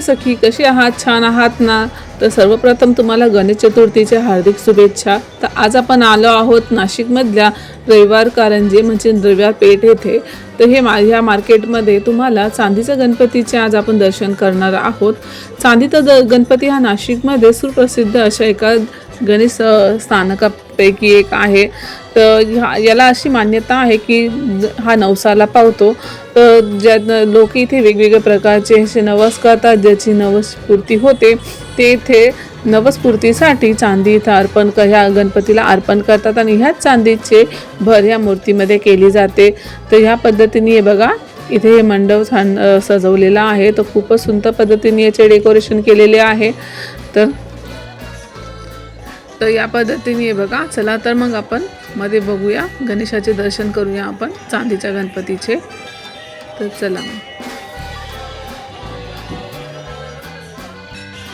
सखी कशी आहात छान आहात ना? तर सर्वप्रथम तुम्हाला गणेश चतुर्थीच्या हार्दिक शुभेच्छा. तर आज आपण आलो आहोत नाशिकमधल्या रविवार कारंजे म्हणजे रविवार पेठ येथे. तर हे मा ह्या मार्केटमध्ये तुम्हाला चांदीच्या गणपतीचे आज आपण दर्शन करणार आहोत. चांदीचा द गणपती हा नाशिकमध्ये सुप्रसिद्ध अशा एका गणेश स्थानका त्यापैकी एक आहे. तर ह्या याला अशी मान्यता आहे की ज- हा नवसाला पावतो. तर ज्या लोक इथे वेगवेगळ्या प्रकारचे असे नवस करतात ज्याची नवसपूर्ती होते. ते इथे नवस्फूर्तीसाठी चांदी इथं अर्पण क ह्या गणपतीला अर्पण करतात आणि ह्याच चांदीचे भर ह्या मूर्तीमध्ये केली जाते. तर ह्या पद्धतीने हे बघा इथे हे मंडप छान सजवलेला आहे. तर खूपच सुंदर पद्धतीने याचे डेकोरेशन केलेले आहे. तर तर या पद्धतीने हे बघा. चला तर मग आपण मध्ये बघूया. गणेशाचे दर्शन करूया आपण चांदीच्या गणपतीचे. तर चला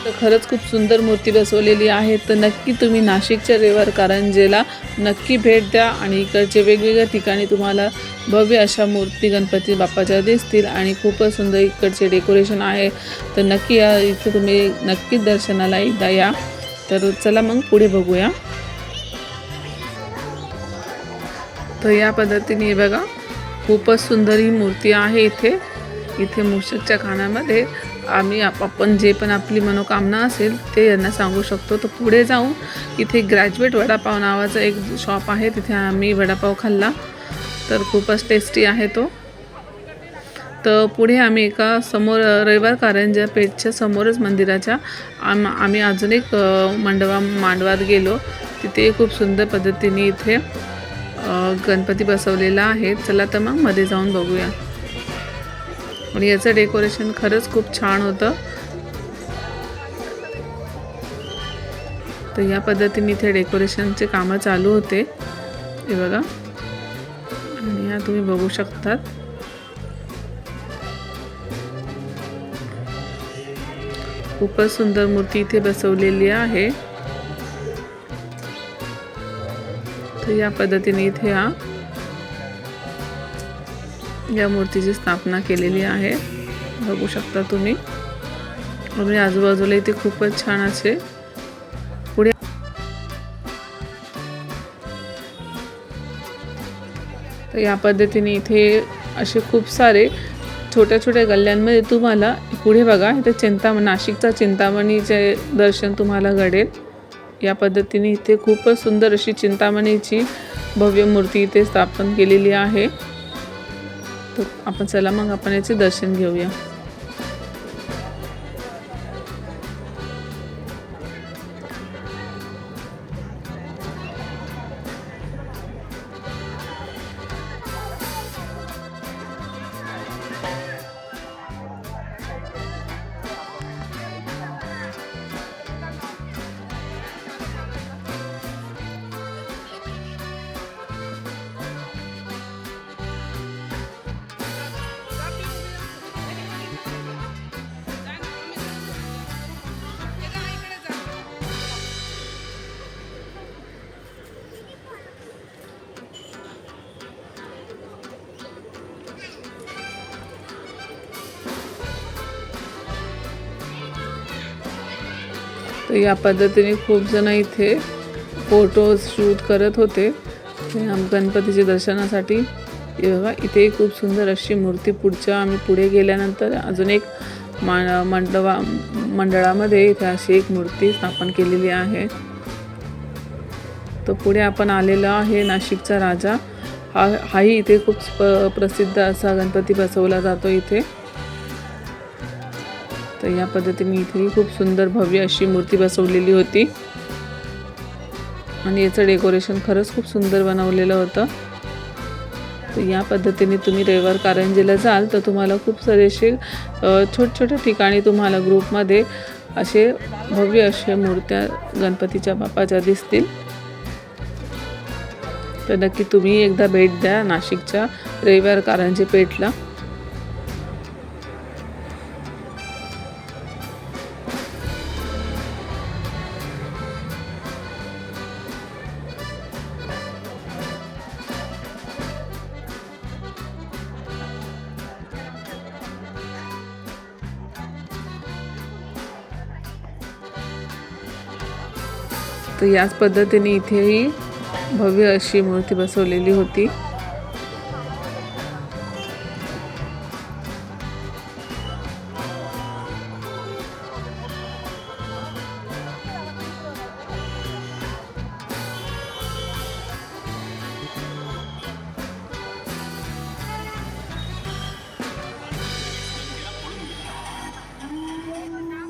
तर खरंच खूप सुंदर मूर्ती बसवलेली आहे. तर नक्की तुम्ही नाशिकच्या रेवर कारंजेला नक्की भेट द्या आणि इकडचे वेगवेगळ्या ठिकाणी तुम्हाला भव्य अशा मूर्ती गणपती बाप्पाच्या दिसतील आणि खूपच सुंदर इकडचे डेकोरेशन आहे. तर नक्की या इथे तुम्ही नक्कीच दर्शनाला एकदा या. तर चला मग पुढे बघूया. तर या पद्धतीने हे बघा खूपच सुंदर ही मूर्ती आहे इथे. इथे मूषकच्या खाण्यामध्ये आम्ही आप- आपण जे पण आपली मनोकामना असेल ते यांना सांगू शकतो. तर पुढे जाऊन इथे ग्रॅज्युएट वडापाव नावाचं एक शॉप आहे. तिथे आम्ही वडापाव खाल्ला. तर खूपच टेस्टी आहे तो. तर पुढे आम्ही एका समोर रविवार कारंजा पेठच्या समोरच मंदिराच्या आम आम्ही अजून एक मंडवा मांडवात गेलो. तिथे खूप सुंदर पद्धतीने इथे गणपती बसवलेला आहे. चला तर मग मध्ये जाऊन बघूया. आणि याचं डेकोरेशन खरंच खूप छान होतं. तर या पद्धतीने इथे डेकोरेशनचे कामं चालू होते. हे बघा. आणि या तुम्ही बघू शकतात. खूपच सुंदर मूर्ती इथे बसवलेली आहे. तर या पद्धतीने इथे हा या मूर्तीची स्थापना केलेली आहे. बघू शकता तुम्ही. आणि आजूबाजूला इथे खूपच छान असे पुढे तर या पद्धतीने इथे असे खूप सारे छोट्या छोट्या गल्ल्यांमध्ये तुम्हाला पुढे बघा इथे चिंताम नाशिकचा चिंतामणीचे दर्शन तुम्हाला घडेल. या पद्धतीने इथे खूपच सुंदर अशी चिंतामणीची भव्य मूर्ती इथे स्थापन केलेली आहे. तर आपण चला मग आपण याचे दर्शन घेऊया. तर या पद्धतीने खूप जण इथे फोटोज शूट करत होते. गणपतीच्या दर्शनासाठी. बघा इथे खूप सुंदर अशी मूर्ती पुढच्या आम्ही पुढे गेल्यानंतर अजून एक मा मंडवा मंडळामध्ये इथे अशी एक मूर्ती स्थापन केलेली आहे. तर पुढे आपण आलेलो आहे नाशिकचा राजा. हा हाही इथे खूप प्रसिद्ध असा गणपती बसवला जातो इथे. तर या पद्धतीने इथली खूप सुंदर भव्य अशी मूर्ती बसवलेली होती. आणि याचं डेकोरेशन खरंच खूप सुंदर बनवलेलं होतं. तर या पद्धतीने तुम्ही रविवार कारंजीला जाल तर तुम्हाला खूप सारे असे छोट्या छोट्या ठिकाणी तुम्हाला ग्रुपमध्ये असे भव्य असे मूर्त्या गणपतीच्या बाप्पाच्या दिसतील. तर नक्की तुम्ही एकदा भेट द्या नाशिकच्या रविवार कारंजी पेठला. तर याच पद्धतीने इथेही भव्य अशी मूर्ती बसवलेली होती.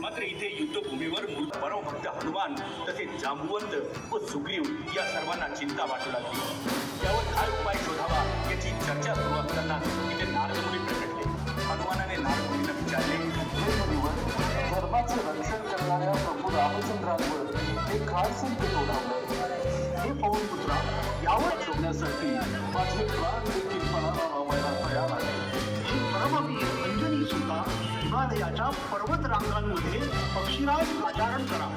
मात्र इथे युद्धभूमीवर मूर्त परमभक्त हनुमान तसेच जांबुवंत व सुग्रीव या सर्वांना चिंता वाटू लागली. त्यावर काय उपाय शोधावा याची चर्चा सुरू असताना तिथे नारदमुनी प्रकटले. हनुमानाने नारदमुनीला विचारले धर्माचे रक्षण करणाऱ्या प्रभू रामचंद्रांवर हे काय संकट ओढावलं? हे पवन पुत्रा यावर शोधण्यासाठी माझे प्राण हिमालयाच्या पर्वत रांगांमध्ये पक्षीराज राजारण करा.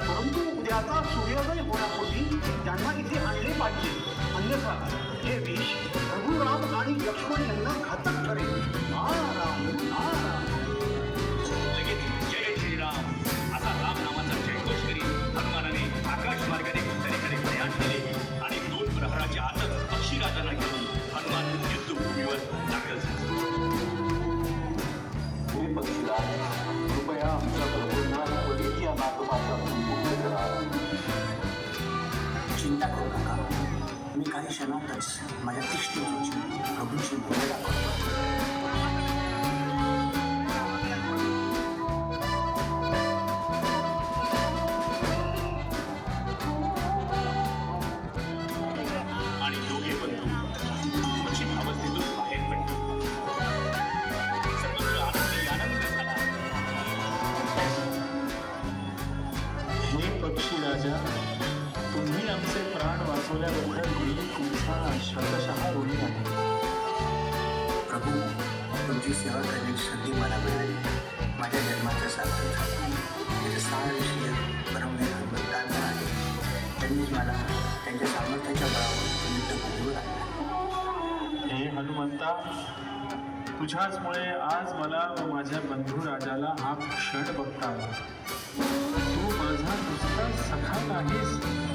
परंतु उद्याचा सूर्योदय होण्यापूर्वी त्यांना इथे आणले पाहिजे. अन्यथा हे विष रघुराम आणि लक्ष्मण यांना घातक ठरेल. नाराम चिंता करू नका मी काही क्षणातच माझ्या तीक्ष्ण रोजी प्रभूंची मुलं दाखवतो प्राण वाचवल्याबद्दल मी तुमचा शतशः ऋणी आहे प्रभू तुमची सेवा करण्याची संधी मला मिळाली माझ्या जन्माच्या सार्थक झालं माझे सहा विषय परमवीर हनुमंतांना आहे त्यांनीच मला त्यांच्या सामर्थ्याच्या बळावर युद्धभूमीवर आणलं हे हनुमंता तुझ्याचमुळे आज मला व माझ्या बंधू राजाला हा क्षण बघता आला. तू माझा नुसता सखा नाहीस.